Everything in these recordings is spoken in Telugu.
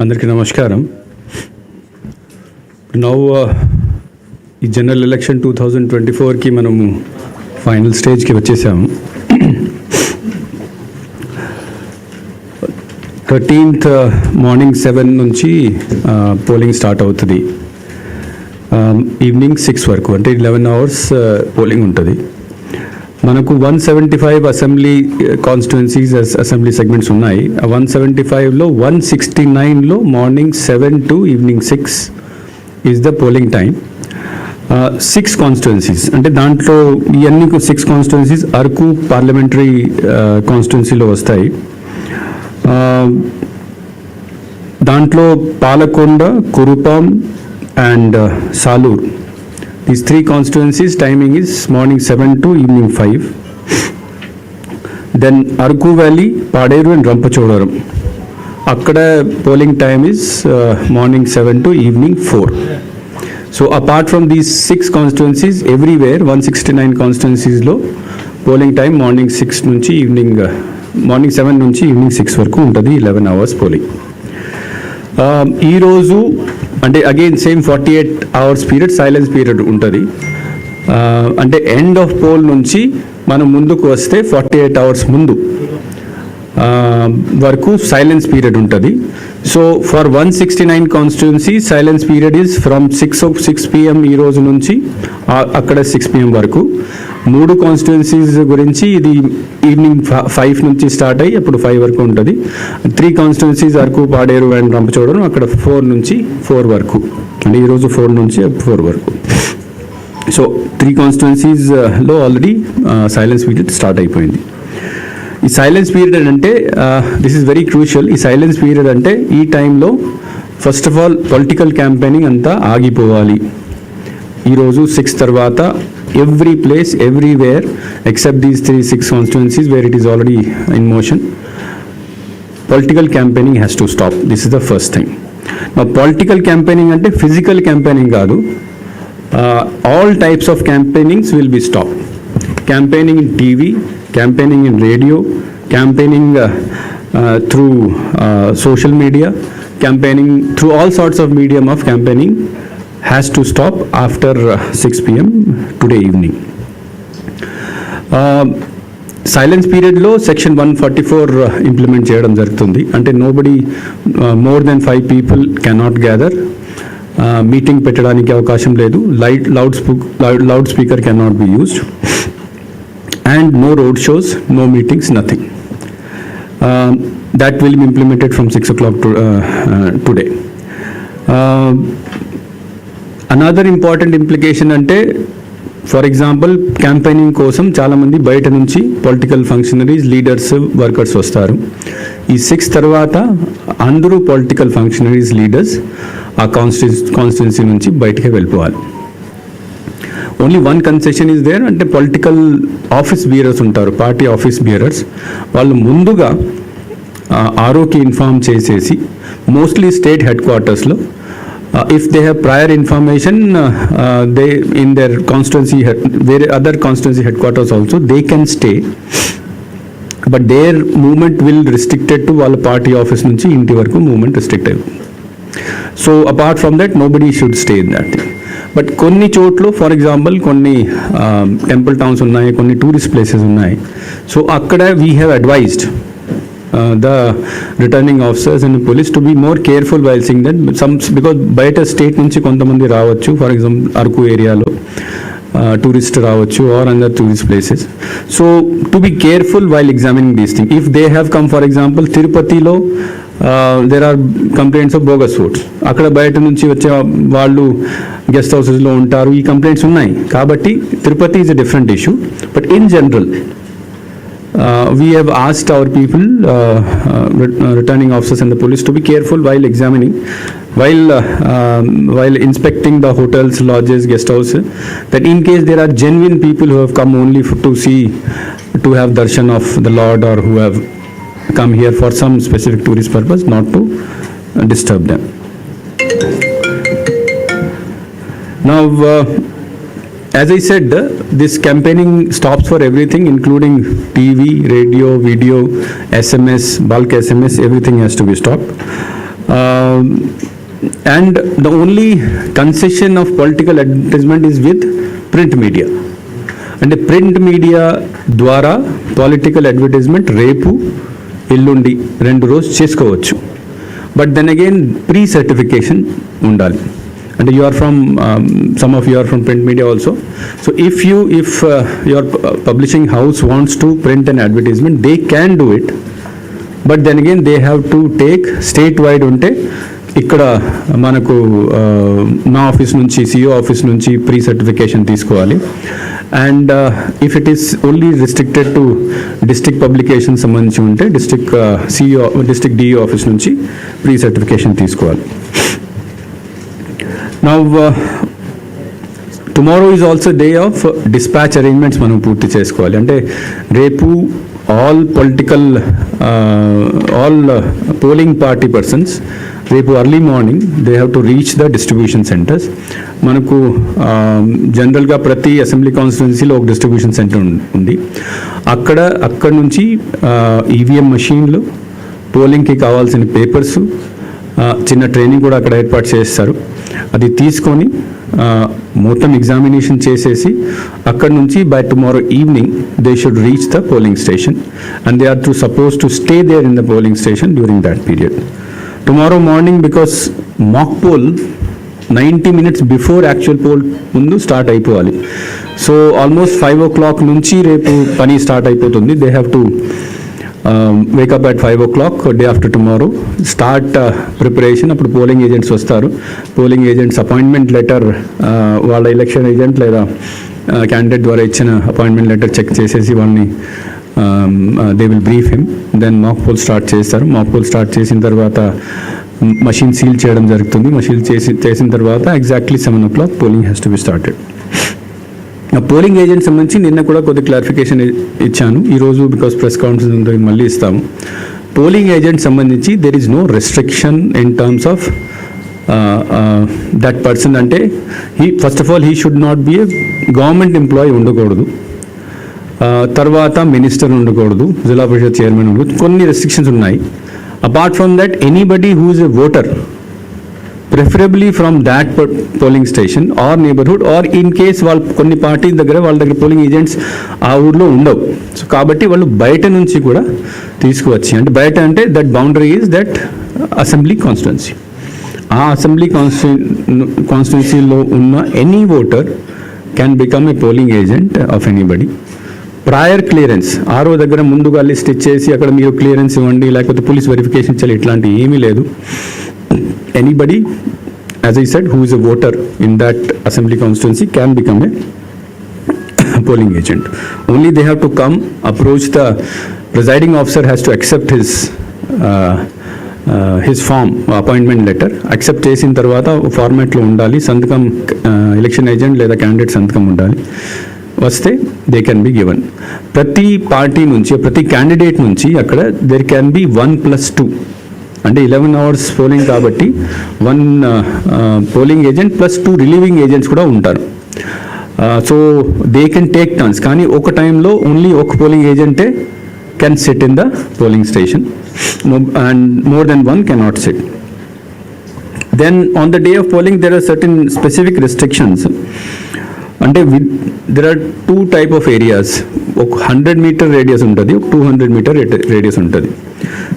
అందరికీ నమస్కారం. నౌ uh, ఈ general election two thousand twenty ఫోర్కి మనము ఫైనల్ స్టేజ్కి వచ్చేసాము. థర్టీన్త్ uh, మార్నింగ్ సెవెన్ నుంచి పోలింగ్ స్టార్ట్ అవుతుంది. ఈవినింగ్ సిక్స్ వరకు అంటే లెవెన్ అవర్స్ పోలింగ్ ఉంటుంది. మనకు one seventy five assembly constituencies assembly segments ఉన్నాయి. ఆ వన్ సెవెంటీ ఫైవ్లో వన్ సిక్స్టీ నైన్లో morning seven to evening six is the polling time six constituencies అంటే దాంట్లో ఇవన్నీ సిక్స్ కాన్స్టిట్యున్సీస్ అరకు పార్లమెంటరీ కాన్స్టిట్యున్సీలో uh, వస్తాయి. Uh, దాంట్లో Palakonda Kurupam and uh, Salur. These three constituencies timing is morning seven to evening five then Araku valley Paderu and Rampachodavaram అక్కడ polling time is morning seven to evening four so apart from these six constituencies everywhere one sixty nine కాన్స్టిట్యున్సీస్లో polling time morning six నుంచి ఈవినింగ్ మార్నింగ్ సెవెన్ నుంచి ఈవినింగ్ సిక్స్ వరకు ఉంటుంది లెవెన్ అవర్స్ పోలింగ్ ఈరోజు అంటే again same forty eight hours period silence period ఉంటుంది అంటే ఎండ్ ఆఫ్ పోల్ నుంచి మనం ముందుకు వస్తే ఫార్టీ ఎయిట్ అవర్స్ ముందు. వరకు సైలెన్స్ పీరియడ్ ఉంటుంది. So for one sixty nine constituency silence period is from six six PM ఈ రోజు నుంచి అక్కడ సిక్స్ పిఎం వరకు. మూడు కాన్స్టిట్యున్సీస్ గురించి ఇది ఈవినింగ్ ఫైవ్ నుంచి స్టార్ట్ అయ్యి అప్పుడు ఫైవ్ వరకు ఉంటుంది. Three constituencies Araku Paderu and రంపచోడను అక్కడ ఫోర్ నుంచి ఫోర్ వరకు. అంటే ఈరోజు ఫోర్ నుంచి ఫోర్ వరకు. సో త్రీ కాన్స్టిట్యున్సీస్లో ఆల్రెడీ సైలెన్స్ పీరియడ్ స్టార్ట్ అయిపోయింది. ఈ సైలెన్స్ పీరియడ్ అంటే దిస్ ఇస్ వెరీ క్రూషియల్ ఈ సైలెన్స్ పీరియడ్ అంటే ఈ టైంలో first of all political campaigning అంతా ఆగిపోవాలి. ఈరోజు సిక్స్ తర్వాత every place everywhere except these three six constituencies where it is already in motion political campaigning has to stop this is the first thing నా పొలిటికల్ క్యాంపెయినింగ్ అంటే ఫిజికల్ క్యాంపెయినింగ్ కాదు. All types of campaignings will be stop campaigning in TV campaigning in radio campaigning through social media campaigning through all sorts of medium of campaigning has to stop after six PM today evening silence పీరియడ్లో section one forty four implement చేయడం జరుగుతుంది అంటే nobody more than five people cannot gather meeting పెట్టడానికి అవకాశం లేదు light loud speak loud speaker cannot be used and no road shows no meetings nothing that will be implemented from 6 o'clock to, uh, uh, today. Uh, another important implication అంటే ఫర్ ఎగ్జాంపుల్ క్యాంపెయినింగ్ కోసం చాలామంది బయట నుంచి పొలిటికల్ ఫంక్షనరీస్ లీడర్స్ వర్కర్స్ వస్తారు. ఈ సిక్స్ తర్వాత అందరూ పొలిటికల్ ఫంక్షనరీస్ లీడర్స్ ఆ కాన్స్టిట్యూ కాన్స్టిట్యున్సీ నుంచి బయటకే వెళ్ళిపోవాలి. Only one concession is there అంటే పొలిటికల్ ఆఫీస్ బీరర్స్ ఉంటారు పార్టీ ఆఫీస్ బీరర్స్ వాళ్ళు ముందుగా ఆరోకి ఇన్ఫార్మ్ చేసేసి మోస్ట్లీ స్టేట్ హెడ్ క్వార్టర్స్లో if they have prior information they in their constituency వేరే other constituency head quarters also they can stay but their movement will restricted to వాళ్ళ పార్టీ ఆఫీస్ నుంచి ఇంటి వరకు మూమెంట్ రిస్ట్రిక్ట్ అయింది so apart from that nobody should stay in that but కొన్ని చోట్ల ఫర్ ఎగ్జాంపుల్ కొన్ని టెంపుల్ టౌన్స్ ఉన్నాయి కొన్ని టూరిస్ట్ ప్లేసెస్ ఉన్నాయి. సో అక్కడ we have advised the returning officers and police to be more careful while seeing that some because బయట స్టేట్ నుంచి కొంతమంది రావచ్చు ఫర్ ఎగ్జాంపుల్ అరకు ఏరియాలో టూరిస్ట్ రావచ్చు or other tourist places so to be careful while examining these thing if they have come for example తిరుపతిలో there are complaints of bogus votes అక్కడ బయట నుంచి వచ్చే వాళ్ళు గెస్ట్ హౌసెస్లో ఉంటారు ఈ కంప్లైంట్స్ ఉన్నాయి కాబట్టి Tirupati is a different issue but in general we have asked our people returning officers and the police to be careful while examining while while inspecting the hotels lodges guest house that in case there are genuine people who have come only to see to have darshan of the lord or who have come here for some specific tourist purpose, not to uh, disturb them. Now, uh, as I said, uh, this campaigning stops for everything, including TV, radio, video, SMS, bulk SMS, everything has to be stopped. Uh, and the only concession of political advertisement is with print media. అంటే ప్రింట్ మీడియా ద్వారా పొలిటికల్ అడ్వర్టైజ్మెంట్ రేపు ఎల్లుండి రెండు రోజు చేసుకోవచ్చు. But then again pre certification ఉండాలి. అంటే you are from some of you are from print media also so if you if your publishing house wants to print an advertisement they can do it but then again they have to take state wide ఉంటే ఇక్కడ మనకు నా ఆఫీస్ నుంచి సిఇఓ ఆఫీస్ నుంచి ప్రీ సర్టిఫికేషన్ తీసుకోవాలి. And if it is only restricted to district publication సంబంధించి ఉంటే district CEO district DE office నుంచి ప్రీ సర్టిఫికేషన్ తీసుకోవాలి నా tomorrow is also day of dispatch arrangements మనం పూర్తి చేసుకోవాలి. అంటే రేపు all political all polling party persons రేపు early morning they have to reach the distribution centres మనకు జనరల్గా ప్రతి అసెంబ్లీ కాన్స్టిట్యున్సీలో ఒక డిస్ట్రిబ్యూషన్ సెంటర్ ఉంది. అక్కడ అక్కడ నుంచి ఈవీఎం మషీన్లు పోలింగ్కి కావాల్సిన పేపర్స్ చిన్న ట్రైనింగ్ కూడా అక్కడ ఏర్పాటు చేస్తారు. అది తీసుకొని మొత్తం ఎగ్జామినేషన్ చేసేసి అక్కడ నుంచి by tomorrow evening they should reach the polling station and they are to suppose to stay there in the polling station during that period tomorrow morning because mock poll ninety minutes before actual poll ముందు స్టార్ట్ అయిపోవాలి. So almost five o'clock నుంచి రేపు పని స్టార్ట్ అయిపోతుంది. They have to wake up at five o'clock day after tomorrow start preparation అప్పుడు పోలింగ్ ఏజెంట్స్ వస్తారు. పోలింగ్ ఏజెంట్స్ అపాయింట్మెంట్ లెటర్ వాళ్ళ ఎలక్షన్ ఏజెంట్ లేదా క్యాండిడేట్ ద్వారా ఇచ్చిన అపాయింట్మెంట్ లెటర్ చెక్ చేసేసి వాళ్ళని they will brief him then mock poll start చేస్తారు. మాక్ పోల్ స్టార్ట్ చేసిన తర్వాత మషిన్ సీల్ చేయడం జరుగుతుంది. మషిన్ చేసి చేసిన తర్వాత exactly seven o'clock polling has to be started ఆ పోలింగ్ ఏజెంట్ సంబంధించి నిన్న కూడా కొద్ది క్లారిఫికేషన్ ఇచ్చాను. ఈరోజు బికాస్ ప్రెస్ కాన్ఫరెన్స్ ఉంది మళ్ళీ ఇస్తాము. పోలింగ్ ఏజెంట్ సంబంధించి there is no restriction in terms of that person అంటే he first of all he should not be a government employee ఉండకూడదు. తర్వాత మినిస్టర్ ఉండకూడదు జిల్లా పరిషత్ చైర్మన్ ఉండకూడదు. కొన్ని రెస్ట్రిక్షన్స్ ఉన్నాయి. Apart from that anybody who is a voter preferably from that polling station or neighbourhood or in case వాళ్ళు కొన్ని పార్టీ దగ్గర వాళ్ళ దగ్గర పోలింగ్ ఏజెంట్స్ ఆ ఊర్లో ఉండవు. సో కాబట్టి వాళ్ళు బయట నుంచి కూడా తీసుకువచ్చి అంటే బయట అంటే that boundary is that assembly constituency ఆ అసెంబ్లీ కాన్స్టి కాన్స్టిట్యున్సీలో ఉన్న any voter can become a polling agent of anybody prior clearance RO దగ్గర ముందుగా లిస్ట్ ఇచ్చేసి అక్కడ మీరు క్లియరెన్స్ ఇవ్వండి లేకపోతే పోలీస్ వెరిఫికేషన్ చేయాలి ఇట్లాంటివి ఏమీ లేదు. Anybody as I said who is a voter in that assembly constituency can become a polling agent only they have to come approach the presiding officer has to accept his his form appointment letter accept చేసిన తర్వాత ఫార్మాట్లో ఉండాలి సంతకం uh, ఎలక్షన్ ఏజెంట్ లేదా క్యాండిడేట్ సంతకం ఉండాలి. వస్తే దే కెన్ బి గివన్ ప్రతి పార్టీ నుంచి ప్రతి క్యాండిడేట్ నుంచి అక్కడ there can be one plus two అంటే ఇలెవెన్ అవర్స్ పోలింగ్ కాబట్టి one polling agent plus two relieving agents కూడా ఉంటారు. So they can take turns కానీ ఒక టైంలో ఓన్లీ ఒక polling ఏజెంటే can sit in the polling station and more than one cannot set sit then on the day of polling there are certain specific restrictions అంటే with there are two type of areas ఒక హండ్రెడ్ మీటర్ రేడియస్ ఉంటుంది ఒక టూ హండ్రెడ్ మీటర్ రేడియస్ ఉంటుంది.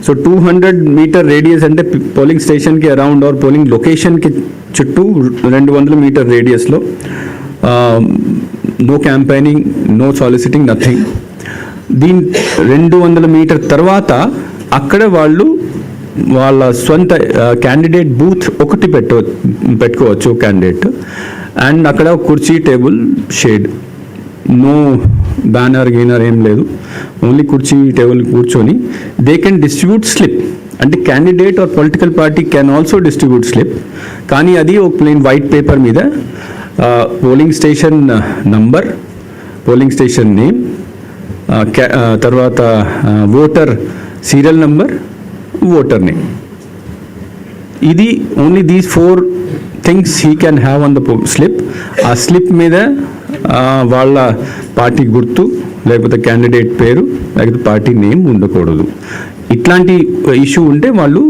So two hundred metre radius అంటే పోలింగ్ స్టేషన్కి అరౌండ్ ఆర్ పోలింగ్ లొకేషన్కి చుట్టూ రెండు వందల metre రేడియస్లో no campaigning no soliciting nothing దీని రెండు వందల మీటర్ తర్వాత అక్కడ వాళ్ళు వాళ్ళ సొంత క్యాండిడేట్ బూత్ ఒకటి పెట్ట పెట్టుకోవచ్చు క్యాండిడేట్ అండ్ అక్కడ కుర్చీ టేబుల్ షేడ్. నో బ్యానర్ గీనర్ ఏం లేదు. ఓన్లీ కుర్చీ టేబుల్ కూర్చొని. దే కెన్ డిస్ట్రిబ్యూట్ స్లిప్ అంటే candidate or political party can also distribute slip కానీ అది ఒక ప్లెయిన్ వైట్ పేపర్ మీద polling station number polling station name తర్వాత voter serial number voter name ఇది only these four things he can have on the slip. ఆ స్లిప్ మీద వాళ్ళ పార్టీ గుర్తు లేకపోతే క్యాండిడేట్ పేరు లేకపోతే పార్టీ నేమ్ ఉండకూడదు. ఇట్లాంటి ఇష్యూ ఉంటే వాళ్ళు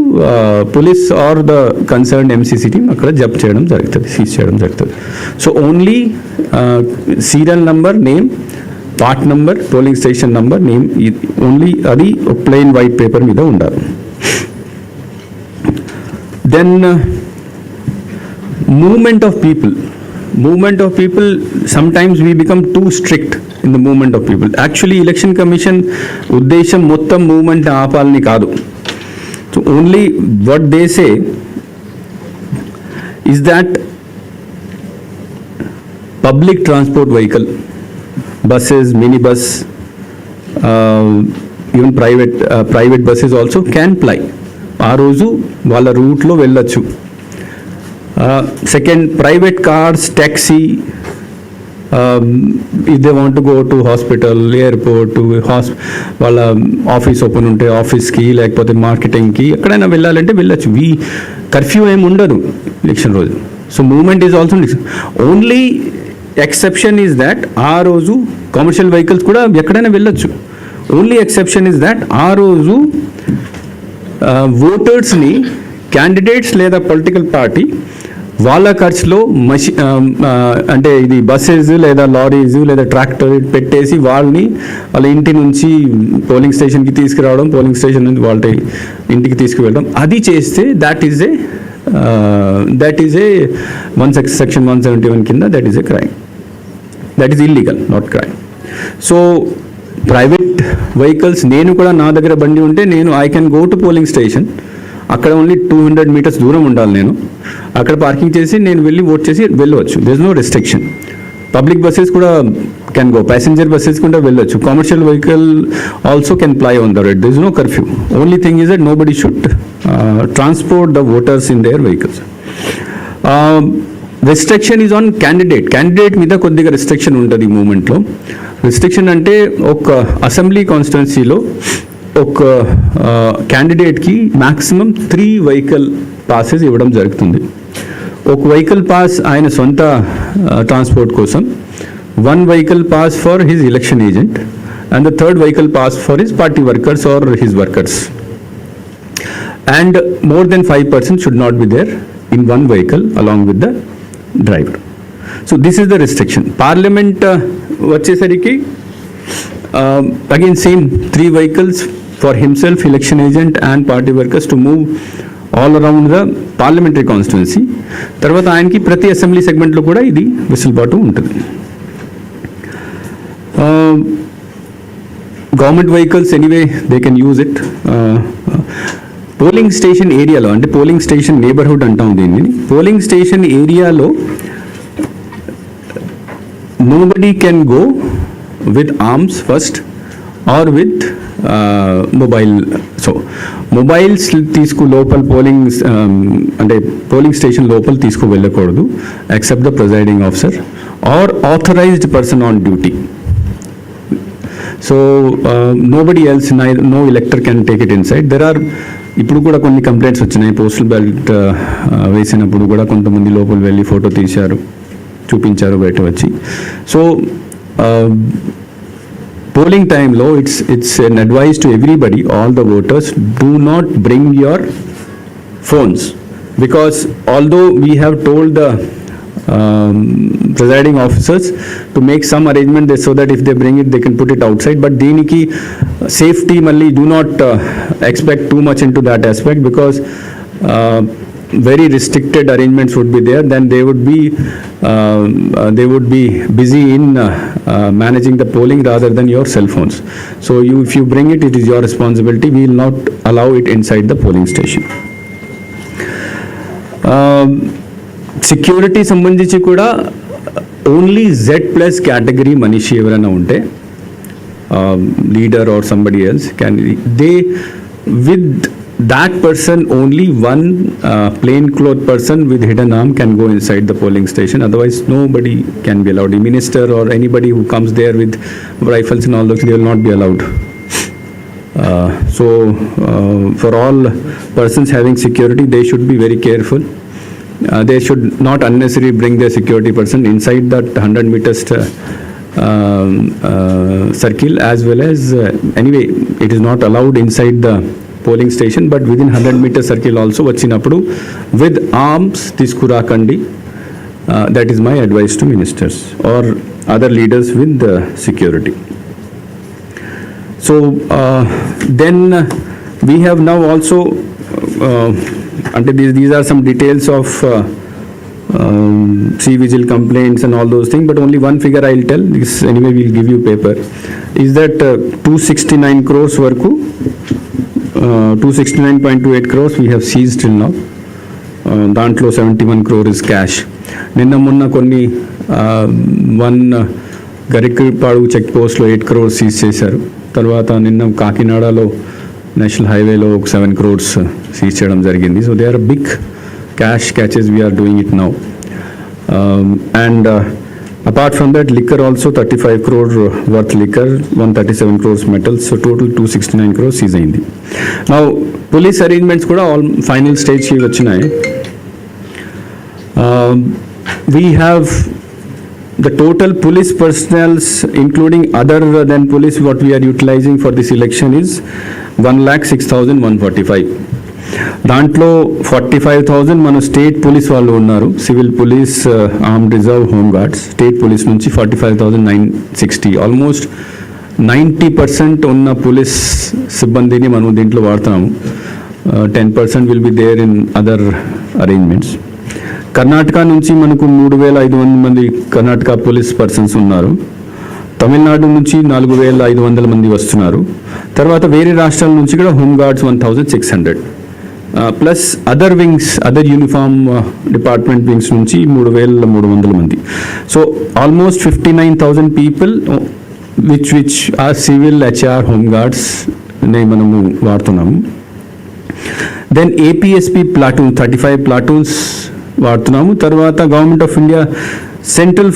police or the concern MCC team అక్కడ జప్ చేయడం జరుగుతుంది సీజ్ చేయడం జరుగుతుంది. So only serial number name part number polling station number name only అది ప్లెయిన్ వైట్ పేపర్ మీద ఉండాలి. Then movement of people movement of people sometimes we become too strict in the movement of people actually election commission ఉద్దేశం మొత్తం మూమెంట్ ఆపాలని కాదు so only what they say is that public transport vehicle buses mini bus even private private buses also can ply ఆ రోజు వాళ్ళ రూట్లో వెళ్ళొచ్చు. Second private cars taxi if they want go to hospital airport has వాళ్ళ ఆఫీస్ ఓపెన్ ఉంటే ఆఫీస్కి లేకపోతే మార్కెటింగ్కి ఎక్కడైనా వెళ్ళాలంటే వెళ్ళచ్చు. వీ కర్ఫ్యూ ఏమి ఉండదు ఎలక్షన్ రోజు. So movement is also only exception is that ఆ రోజు కమర్షియల్ వెహికల్స్ కూడా ఎక్కడైనా వెళ్ళొచ్చు. ఓన్లీ ఎక్సెప్షన్ ఈజ్ దాట్ ఆ రోజు ఓటర్స్ని క్యాండిడేట్స్ లేదా పొలిటికల్ పార్టీ వాళ్ళ ఖర్చులో మషి అంటే ఇది బస్సెస్ లేదా లారీస్ లేదా ట్రాక్టర్ పెట్టేసి వాళ్ళని వాళ్ళ ఇంటి నుంచి పోలింగ్ స్టేషన్కి తీసుకురావడం పోలింగ్ స్టేషన్ నుంచి వాళ్ళ ఇంటికి తీసుకువెళ్ళడం. అది చేస్తే that is a that is a one section one seventy one కింద that is a crime that is illegal not crime so private vehicles నేను కూడా నా దగ్గర బండి ఉంటే నేను I can go to polling station అక్కడ ఓన్లీ టూ హండ్రెడ్ మీటర్స్ దూరం ఉండాలి నేను. అక్కడ పార్కింగ్ చేసి నేను వెళ్ళి ఓట్ చేసి వెళ్ళవచ్చు. This no restriction public buses కూడా కెన్ గో ప్యాసింజర్ బస్సెస్ కూడా వెళ్ళొచ్చు. Commercial vehicle also can ply on the road this no curfew only thing is that nobody should transport the voters in their vehicles restriction is on candidate candidate మీద కొద్దిగా రెస్ట్రిక్షన్ ఉంటుంది ఈ మూమెంట్లో రెస్ట్రిక్షన్ అంటే ఒక అసెంబ్లీ కాన్స్టిట్యున్సీలో ఒక క్యాండిడేట్కి మ్యాక్సిమం త్రీ వెహికల్ పాసెస్ ఇవ్వడం జరుగుతుంది. ఒక వెహికల్ పాస్ ఆయన సొంత ట్రాన్స్పోర్ట్ కోసం one vehicle pass for his election agent and the third vehicle pass for his party workers or his workers and more than five person should not be there in one vehicle along with the driver so this is the restriction parliament వచ్చేసరికి again same three vehicles for himself, election agent and party workers to move all around the parliamentary constituency తర్వాత ఆయనకి ప్రతి అసెంబ్లీ సెగ్మెంట్లో కూడా ఇది వెసులుబాటు ఉంటుంది. Government vehicles anyway they can use it polling station ఏరియాలో అంటే పోలింగ్ స్టేషన్ నేబర్హుడ్ అంటాం దీన్ని. పోలింగ్ స్టేషన్ ఏరియాలో nobody can go with arms first or with mobile so mobiles తీసుకు లోపల పోలింగ్ అంటే పోలింగ్ స్టేషన్ లోపల తీసుకు వెళ్ళకూడదు except the presiding officer or authorised person on duty so nobody else no elector can take it inside there are ఇప్పుడు కూడా కొన్ని కంప్లైంట్స్ వచ్చినాయి. పోస్టల్ బ్యాలెట్ వేసినప్పుడు కూడా కొంతమంది లోపల వెళ్ళి ఫోటో తీశారు చూపించారు బయట వచ్చి. So polling time low, it's, it's an advice to everybody, all the voters, do not bring your phones. Because although we have told the um, presiding officers to make some arrangement so that if they bring it, they can put it outside. But deeniki safety malli do not uh, expect too much into that aspect because uh, very restricted arrangements would be there then they would be uh, uh, they would be busy in uh, uh, managing the polling rather than your cell phones so you if you bring it it is your responsibility we will not allow it inside the polling station security సంబంధించి కూడా ఓన్లీ జెడ్ ప్లస్ కేటగిరీ మనిషి ఎవరైనా ఉంటే leader or somebody else can they with that person only one uh, plain cloth person with hidden arm can go inside the polling station. Otherwise nobody can be allowed. A minister or anybody who comes there with rifles and all those they will not be allowed. Uh, so uh, for all persons having security they should be very careful. Uh, they should not unnecessarily bring their security person inside that 100 meters uh, um, uh, circle as well as uh, anyway it is not allowed inside the polling station but within hundred metre circle also వచ్చినప్పుడు with arms తీసుకురాకండి that is my advice to ministers or other leaders with security So uh, then uh, we have now also, uh, under these, these are some details of uh, um, sea vigil complaints and all those things, but only one figure I'll tell, this anyway we'll give you paper, is that uh, 269 crores వరకు, uh, Uh, 269.28 crores we have seized till now. Now దాంట్లో seventy one crore is cash నిన్న మొన్న కొన్ని uh, వన్ గరికపాడు చెక్ పోస్ట్లో ఎయిట్ క్రోర్స్ సీజ్ చేశారు. తర్వాత నిన్న కాకినాడలో నేషనల్ హైవేలో ఒక సెవెన్ క్రోర్స్ సీజ్ చేయడం జరిగింది. So they are big cash catches we're doing it now and apart from that liquor also thirty five crore worth liquor one thirty seven crores metals so total two sixty nine crores seize అయింది నా పోలీస్ అరేంజ్మెంట్స్ కూడా ఆల్ ఫైనల్ స్టేజ్కి వచ్చినాయి Um, we have the total police personnels, including other than police, what we are utilizing for this election is one lakh six thousand one forty-five. దాంట్లో ఫార్టీ ఫైవ్ థౌజండ్ మన స్టేట్ పోలీస్ వాళ్ళు ఉన్నారు. Civil police uh, arm reserve home guards. State police నుంచి forty five thousand nine sixty. Almost ninety percent ఉన్న పోలీస్ సిబ్బందిని మనం దీంట్లో వాడుతున్నాము. Uh, ten percent will be there in other arrangements Karnataka నుంచి మనకు మూడు వేల ఐదు వందల మంది కర్ణాటక పోలీస్ పర్సన్స్ ఉన్నారు. తమిళనాడు నుంచి నాలుగు వేల ఐదు వందల మంది వస్తున్నారు. తర్వాత వేరే రాష్ట్రాల నుంచి కూడా home guards one thousand six hundred. Plus other wings other uniform department wings నుంచి మూడు వేల మూడు వందల మంది. So almost fifty nine thousand people which which are civil HR home guards మనము వాడుతున్నాము. Then APSP platoon thirty five platoons వాడుతున్నాము. తర్వాత గవర్నమెంట్ ఆఫ్ ఇండియా సెంట్రల్